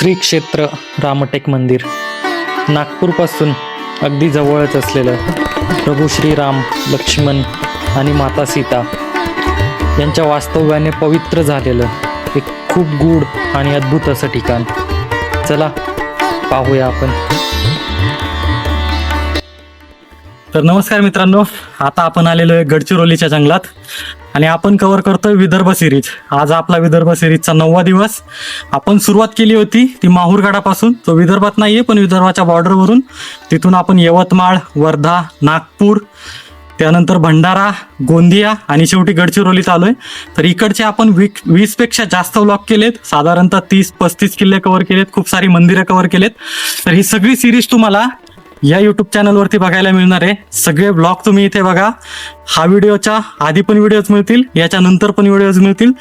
श्री क्षेत्र रामटेक मंदिर. नागपूरपासून अगदी जवळच असलेलं प्रभू श्रीराम लक्ष्मण आणि माता सीता यांच्या वास्तव्याने पवित्र झालेलं एक खूप गूढ आणि अद्भुत असं ठिकाण. चला पाहूया आपण. तर नमस्कार मित्रांनो आता आपण आलेलो आहे गडचिरोलीच्या जंगलात. आणि आपण कव्हर करतोय विदर्भ सिरीज आज आपला विदर्भ सिरीजचा नववा दिवस. आपण सुरुवात केली होती ती माहूरगडापासून तो विदर्भात नाही आहे पण विदर्भाच्या बॉर्डरवरून तिथून आपण यवतमाळ वर्धा नागपूर त्यानंतर भंडारा गोंदिया आणि शेवटी गडचिरोलीत आहे तर इकडचे आपण वीक वीसपेक्षा जास्त व्लॉग केलेत. साधारणतः तीस पस्तीस किल्ले कव्हर केलेत. खूप सारी मंदिरं कव्हर केलेत. तर ही सगळी सिरीज तुम्हाला या युट्यूब चॅनलवरती बघायला मिळणार आहे. सगळे ब्लॉग तुम्ही इथे बघा. हा व्हिडिओच्या आधी पण व्हिडिओज मिळतील याच्या नंतर पण व्हिडिओज मिळतील.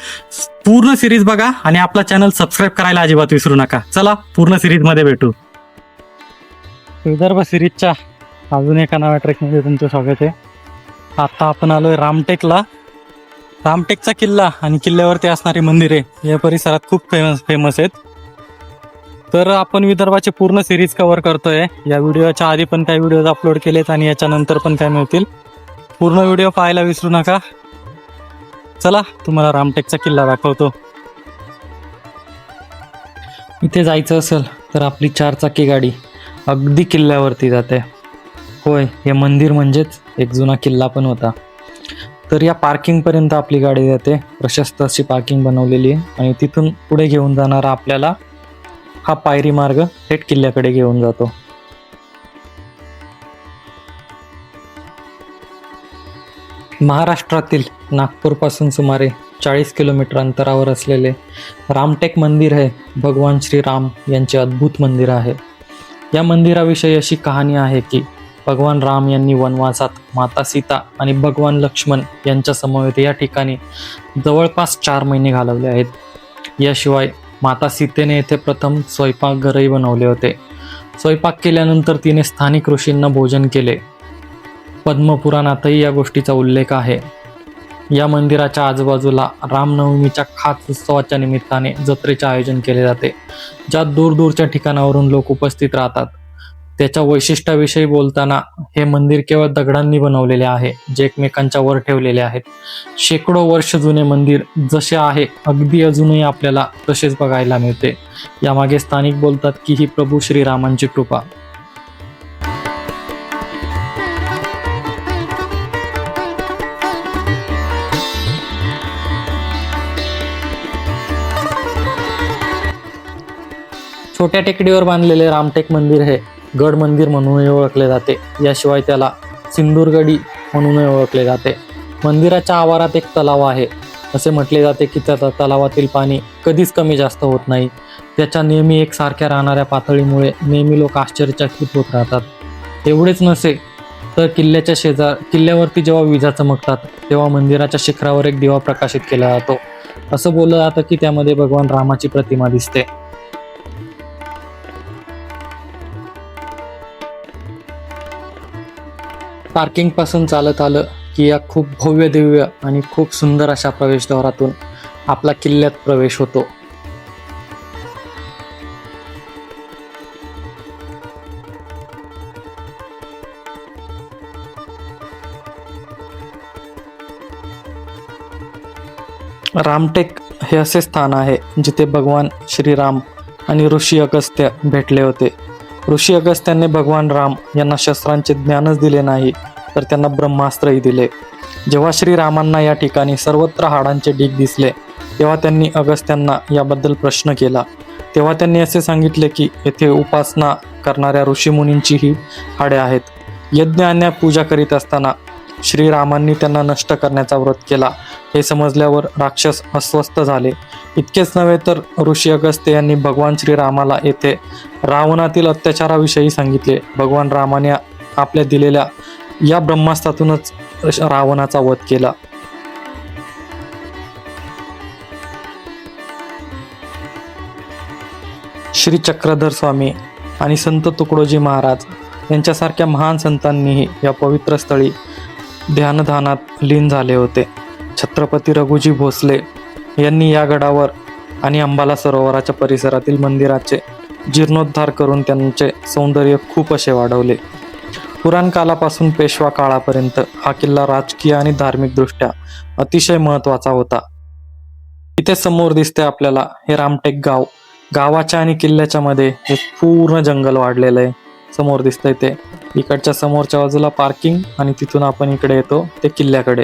पूर्ण सिरीज बघा आणि आपला चॅनल सबस्क्राईब करायला अजिबात विसरू नका. चला पूर्ण सिरीजमध्ये भेटू. विदर्भ सिरीजच्या अजून एका नव्या ट्रेकमध्ये तुमचं स्वागत आहे. आता आपण आलोय रामटेकला. रामटेकचा किल्ला आणि किल्ल्यावरती असणारी मंदिरे या परिसरात खूप फेमस फेमस आहेत. तर आपण विदर्भाची पूर्ण सिरीज कव्हर करतोय. या व्हिडिओच्या आधी पण काही व्हिडिओज अपलोड केलेत आणि याच्यानंतर पण काय मिळतील. पूर्ण व्हिडिओ पाहायला विसरू नका. चला तुम्हाला रामटेकचा किल्ला दाखवतो. इथे जायचं असेल तर आपली चारचाकी गाडी अगदी किल्ल्यावरती जाते. होय हे मंदिर म्हणजेच एक जुना किल्ला पण होता. तर या पार्किंगपर्यंत आपली गाडी जाते. प्रशस्त अशी पार्किंग बनवलेली आहे. आणि तिथून पुढे घेऊन जाणारा आपल्याला हा पायरी मार्ग थेट किल्ल्याकडे घेऊन जातो. महाराष्ट्रातील नागपूरपासून सुमारे चाळीस किलोमीटर अंतरावर असलेले रामटेक मंदिर हे भगवान श्रीराम यांचे अद्भुत मंदिर आहे. या मंदिराविषयी अशी कहाणी आहे की भगवान राम यांनी वनवासात माता सीता आणि भगवान लक्ष्मण यांच्यासमवेत या ठिकाणी जवळपास चार महिने घालवले आहेत. याशिवाय माता सीतेने येथे प्रथम स्वयंपाकघरही बनवले होते. स्वयंपाक केल्यानंतर तिने स्थानिक ऋषींना भोजन केले. पद्मपुराणातही या गोष्टीचा उल्लेख आहे. या मंदिराच्या आजूबाजूला रामनवमीच्या खास उत्सवाच्या निमित्ताने जत्रेचे आयोजन केले जाते. ज्यात दूरदूरच्या ठिकाणावरून लोक उपस्थित राहतात. त्याच्या वैशिष्ट्याविषयी बोलताना हे मंदिर केवळ दगडांनी बनवलेले आहे जे एकमेकांच्या वर ठेवलेले आहेत. शेकडो वर्ष जुने मंदिर जसे आहे अगदी अजूनही आपल्याला तसेच बघायला मिळते. यामागे स्थानिक बोलतात की ही प्रभू श्रीरामांची कृपा. छोट्या टेकडीवर बांधलेले रामटेक मंदिर हे गड मंदिर म्हणूनही ओळखले जाते. याशिवाय त्याला सिंदूरगडी म्हणूनही ओळखले जाते. मंदिराच्या आवारात एक तलाव आहे. असे म्हटले जाते की त्या तलावातील पाणी कधीच कमी जास्त होत नाही. त्याच्या नेहमी एकसारख्या राहणाऱ्या पातळीमुळे नेहमी लोक आश्चर्यचकित होत राहतात. एवढेच नसे तर किल्ल्याच्या शेजार किल्ल्यावरती जेव्हा विजा चमकतात तेव्हा मंदिराच्या शिखरावर एक दिवा प्रकाशित केला जातो. असं बोललं जातं की त्यामध्ये भगवान रामाची प्रतिमा दिसते. पार्किंगपासून चालत आलं की या खूप भव्य दिव्य आणि खूप सुंदर अशा प्रवेशद्वारातून आपला किल्ल्यात प्रवेश होतो. रामटेक हे असे स्थान आहे जिथे भगवान श्रीराम आणि ऋषी अगस्त्य भेटले होते. ऋषी अगस्त्यांनी भगवान राम यांना शस्त्रांचे ज्ञानच दिले नाही तर त्यांना ब्रह्मास्त्रही दिले. जेव्हा श्रीरामांना या ठिकाणी सर्वत्र हाडांचे ढीग दिसले तेव्हा त्यांनी अगस्त्यांना याबद्दल प्रश्न केला. तेव्हा त्यांनी असे सांगितले की येथे उपासना करणाऱ्या ऋषीमुनींचीही हाडे आहेत. यज्ञ आणि पूजा करीत असताना श्रीरामांनी त्यांना नष्ट करण्याचा व्रत केला. हे समजल्यावर राक्षस अस्वस्थ झाले. इतकेच नव्हे तर ऋषी अगस्त्य यांनी भगवान श्रीरामाला येथे रावणातील अत्याचाराविषयी सांगितले. भगवान रामाने आपल्या दिलेल्या या ब्रह्मास्त्रातूनच रावणाचा वध केला. श्री चक्रधर स्वामी आणि संत तुकडोजी महाराज यांच्यासारख्या महान संतांनीही या पवित्र स्थळी ध्यानधानात लीन झाले होते. छत्रपती रघुजी भोसले यांनी या गडावर आणि अंबाला सरोवराच्या परिसरातील मंदिराचे जीर्णोद्धार करून त्यांचे सौंदर्य खूप असे वाढवले. पुराणकालापासून पेशवा काळापर्यंत हा किल्ला राजकीय आणि धार्मिकदृष्ट्या अतिशय महत्त्वाचा होता. इथे समोर दिसते आपल्याला हे रामटेक गाव. गावाच्या आणि किल्ल्याच्या मध्ये हे पूर्ण जंगल वाढलेलं आहे. समोर दिसतंय ते इकडच्या समोरच्या बाजूला पार्किंग आणि तिथून आपण इकडे येतो ते किल्ल्याकडे.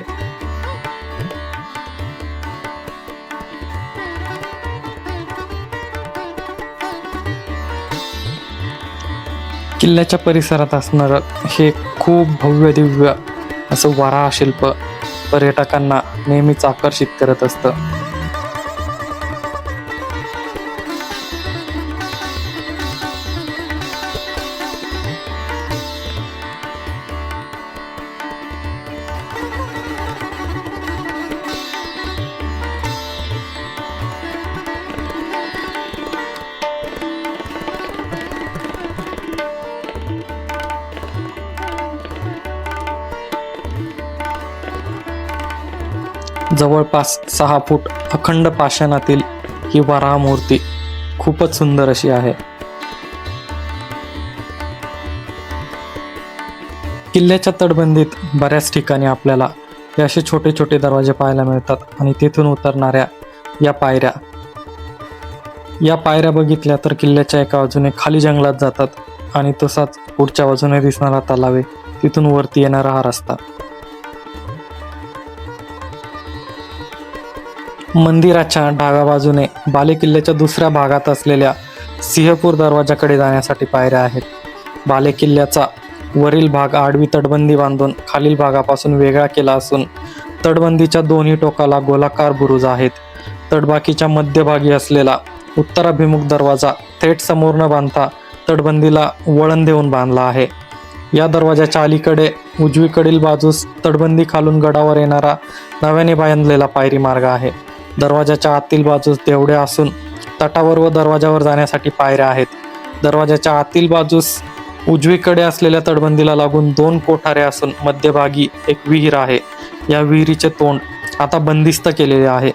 किल्ल्याच्या परिसरात असणारं हे खूप भव्य दिव्य असं वराह शिल्प पर्यटकांना नेहमीच आकर्षित करत असतं. जवळपास सहा फूट अखंड पाषाणातील ही वराह मूर्ती खूपच सुंदर अशी आहे. किल्ल्याच्या तटबंदीत बऱ्याच ठिकाणी आपल्याला हे असे छोटे छोटे दरवाजे पाहायला मिळतात आणि तिथून उतरणाऱ्या या पायऱ्या. या पायऱ्या बघितल्या तर किल्ल्याच्या एका बाजूने खाली जंगलात जातात आणि तसाच पुढच्या बाजूने दिसणारा तलावे तिथून वरती येणारा हा रस्ता. मंदिराच्या डाव्या बाजूने बालेकिल्ल्याच्या दुसऱ्या भागात असलेल्या सिंहपूर दरवाजाकडे जाण्यासाठी पायऱ्या आहेत. बालेकिल्ल्याचा वरील भाग आडवी तटबंदी बांधून खालील भागापासून वेगळा केला असून तटबंदीच्या दोन्ही टोकाला गोलाकार बुरुज आहेत. तटबाकीच्या मध्यभागी असलेला उत्तराभिमुख दरवाजा थेट समोर न बांधता तटबंदीला वळण देऊन बांधला आहे. या दरवाजाच्या अलीकडे उजवीकडील बाजूस तटबंदी खालून गडावर येणारा नव्याने बांधलेला पायरी मार्ग आहे. दरवाजाच्या आतील बाजूस देवडे असून तटावर व दरवाजावर जाण्यासाठी पायऱ्या आहेत. दरवाजाच्या आतील बाजूस उजवीकडे असलेल्या तटबंदीला लागून दोन कोठारे असून मध्यभागी एक विहीर आहे. या विहिरीचे तोंड आता बंदिस्त केलेले आहे.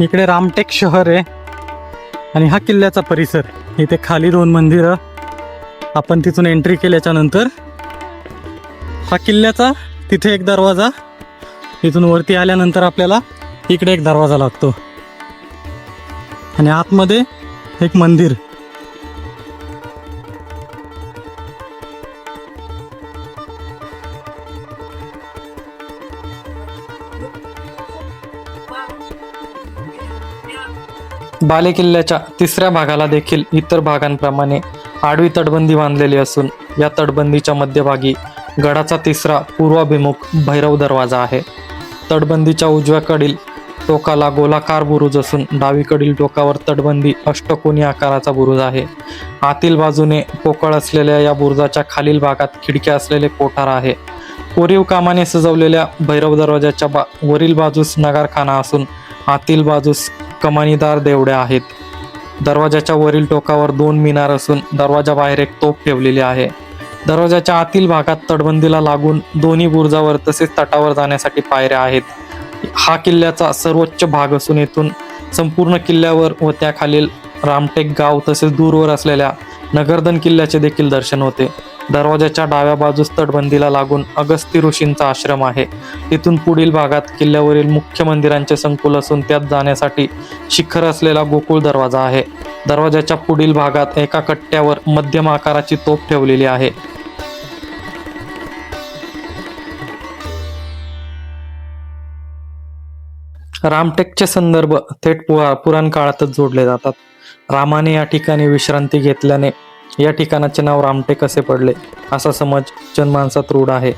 इकडे रामटेक शहर आहे. आणि हा किल्ल्याचा परिसर इथे खाली दोन मंदिरं. आपण तिथून एंट्री केल्याच्यानंतर हा किल्ल्याचा तिथे एक दरवाजा. इथून वरती आल्यानंतर आपल्याला इकडे एक दरवाजा लागतो. आणि आतमध्ये एक मंदिर. बालेकिल्ल्याच्या तिसऱ्या भागाला देखील इतर भागांप्रमाणे आडवी तटबंदी बांधलेली असून या तटबंदीच्या मध्यभागी गडाचा तिसरा पूर्वाभिमुख भैरव दरवाजा आहे. तटबंदीच्या उजव्याकडील टोकाला गोलाकार बुरुज असून डावीकडील टोकावर तटबंदी अष्टकोनी आकाराचा बुरुज आहे. आतील बाजूने पोकळ असलेल्या या बुरुजाच्या खालील भागात खिडक्या असलेले कोठार आहे. कोरीव कामाने सजवलेल्या भैरव दरवाजाच्या बा वरील बाजूस नगारखाना असून आतील बाजूस कमानीदार देवड्या आहेत. दरवाजाच्या वरील टोकावर दोन मिनार असून दरवाजाबाहेर एक तोफ ठेवलेली आहे. दरवाजाच्या आतील भागात तटबंदीला लागून दोन्ही बुर्जावर तसेच तटावर जाण्यासाठी पायऱ्या आहेत. हा किल्ल्याचा सर्वोच्च भाग असून येथून संपूर्ण किल्ल्यावर व त्याखालील रामटेक गाव तसेच दूरवर असलेल्या नगरदन किल्ल्याचे देखील दर्शन होते. दरवाजाच्या डाव्या बाजूस तटबंदीला लागून अगस्ती ऋषींचा आश्रम आहे. तिथून पुढील भागात किल्ल्यावरील मुख्य मंदिरांचे संकुल असून त्यात जाण्यासाठी शिखर असलेला गोकुळ दरवाजा आहे. दरवाजाच्या पुढील भागात एका कट्ट्यावर मध्यम आकाराची तोफ ठेवलेली आहे. रामटेकचे संदर्भ थेट पुरा पुराण काळातच जोडले जातात. रामाने या ठिकाणी विश्रांती घेतल्याने या ठिकाणाचे नाव रामटेक असे पडले? असा समज जनमानसात रूढ आहे.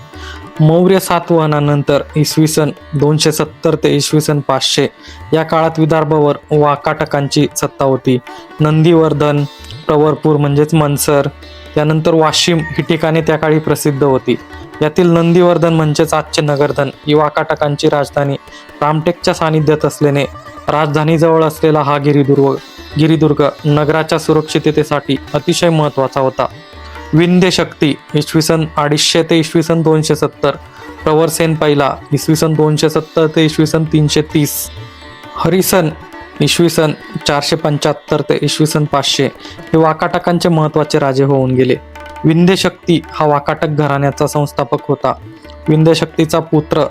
मौर्य सातवहनानंतर इसवी सन दोनशे सत्तर ते इसवी सन पाचशे या काळात विदर्भावर वाकाटकांची सत्ता होती. नंदीवर्धन प्रवरपूर म्हणजेच मनसर त्यानंतर वाशिम ही ठिकाणे त्या काळी प्रसिद्ध होती. यातील नंदीवर्धन म्हणजेच आजचे नगरधन. ही वाकाटकांची राजधानी रामटेकच्या सानिध्यात असल्याने राजधानीजवळ असलेला हा गिरिदुर्ग गिरिदुर्ग नगराच्या सुरक्षिततेसाठी अतिशय महत्त्वाचा होता. विंध्य शक्ती इसवी सन अडीचशे ते इसवी सन दोनशे सत्तर प्रवरसेन पहिला इसवी सन दोनशे सत्तर ते इसवी सन तीनशे तीस हरिसन इसवी सन चारशे पंच्याहत्तर ते इसवी सन पाचशे हे वाकाटकांचे महत्त्वाचे राजे होऊन गेले. विंध्यशक्ती हा वाकाटक घराण्याचा संस्थापक होता. विंध्यशक्तीचा पुत्र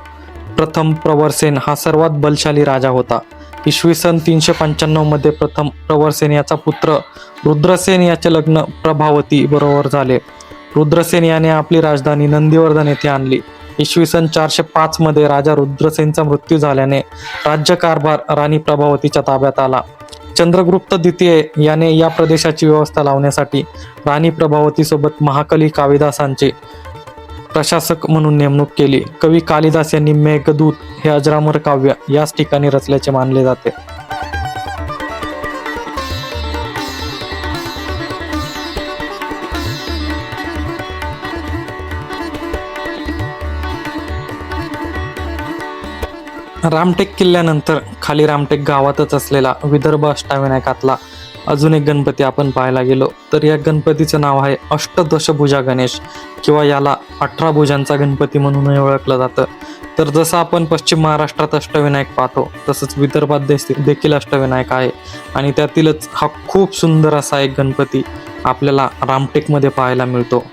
प्रथम प्रवरसेन हा सर्वात बलशाली राजा होता. इसवी सन तीनशे पंच्याण्णवमध्ये प्रथम प्रवरसेन याचा पुत्र रुद्रसेन याचे लग्न प्रभावती बरोबर झाले. रुद्रसेन याने आपली राजधानी नंदीवर्धन येथे आणली. इसवी सन चारशे पाच मध्ये राजा रुद्रसेनचा मृत्यू झाल्याने राज्यकारभार राणी प्रभावतीच्या ताब्यात आला. चंद्रगुप्त द्वितीय याने या प्रदेशाची व्यवस्था लावण्यासाठी राणी प्रभावतीसोबत महाकली काविदासांचे प्रशासक म्हणून नेमणूक केली. कवी कालिदास यांनी मेघदूत हे अजरामर काव्य याच ठिकाणी रचल्याचे मानले जाते. रामटेक किल्ल्यानंतर खाली रामटेक गावातच असलेला विदर्भ अष्टाविनायकातला अजून एक गणपती आपण पाहायला गेलो तर या गणपतीचं नाव आहे अष्टदशभुजा गणेश किंवा याला अठरा भुजांचा गणपती म्हणूनही ओळखलं जातं. तर जसं आपण पश्चिम महाराष्ट्रात अष्टविनायक पाहतो तसंच विदर्भात देखील अष्टविनायक आहे. आणि त्यातीलच हा खूप सुंदर असा एक गणपती आपल्याला रामटेकमध्ये पाहायला मिळतो.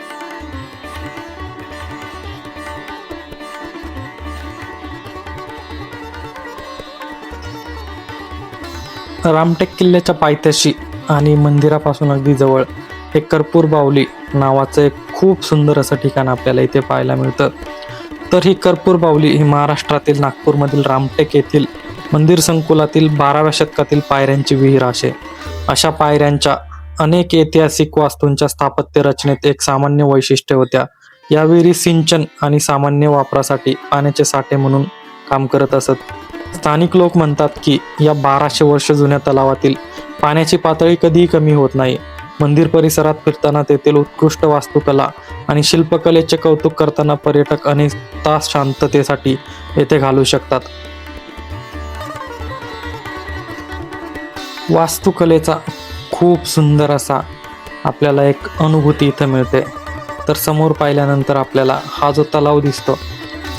रामटेक किल्ल्याच्या पायथ्याशी आणि मंदिरापासून अगदी जवळ हे कर्पूर बावली नावाचं एक खूप सुंदर असं ठिकाण आपल्याला इथे पाहायला मिळतं. तर ही कर्पूर बावली ही महाराष्ट्रातील नागपूरमधील रामटेक येथील मंदिर संकुलातील बाराव्या शतकातील पायऱ्यांची विहीर आहे अशा पायऱ्यांच्या अनेक ऐतिहासिक वास्तूंच्या स्थापत्य रचनेत एक सामान्य वैशिष्ट्य होत्या. या विहिरी सिंचन आणि सामान्य वापरासाठी पाण्याचे साठे म्हणून काम करत असत. स्थानिक लोक म्हणतात की या बाराशे वर्ष जुन्या तलावातील पाण्याची पातळी कधीही कमी होत नाही. मंदिर परिसरात फिरताना तेथील उत्कृष्ट वास्तुकला आणि शिल्पकलेचे कौतुक करताना पर्यटक अनेक तास शांततेसाठी येथे घालू शकतात. वास्तुकलेचा खूप सुंदर असा आपल्याला एक अनुभूती इथं मिळते. तर समोर पाहिल्यानंतर आपल्याला हा जो तलाव दिसतो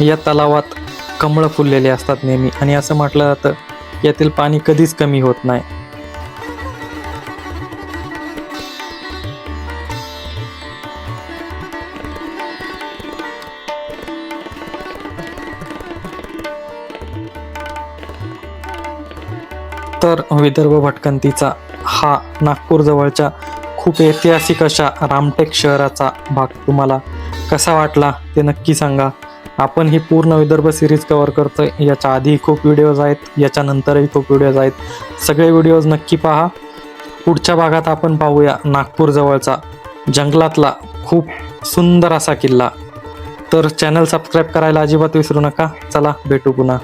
या तलावात कमळं फुललेली असतात नेहमी. आणि असं म्हटलं जातं यातील पाणी कधीच कमी होत नाही. तर विदर्भ भटकंतीचा हा नागपूरजवळच्या खूप ऐतिहासिक अशा रामटेक शहराचा भाग तुम्हाला कसा वाटला ते नक्की सांगा. आपण ही पूर्ण विदर्भ सिरीज कव्हर आहे याच्या आधीही खूप व्हिडिओज आहेत याच्यानंतरही खूप व्हिडिओज आहेत. सगळे व्हिडिओज नक्की पहा. पुढच्या भागात आपण पाहूया नागपूरजवळचा जंगलातला खूप सुंदर असा किल्ला. तर चॅनल सबस्क्राईब करायला अजिबात विसरू नका. चला भेटू पुन्हा.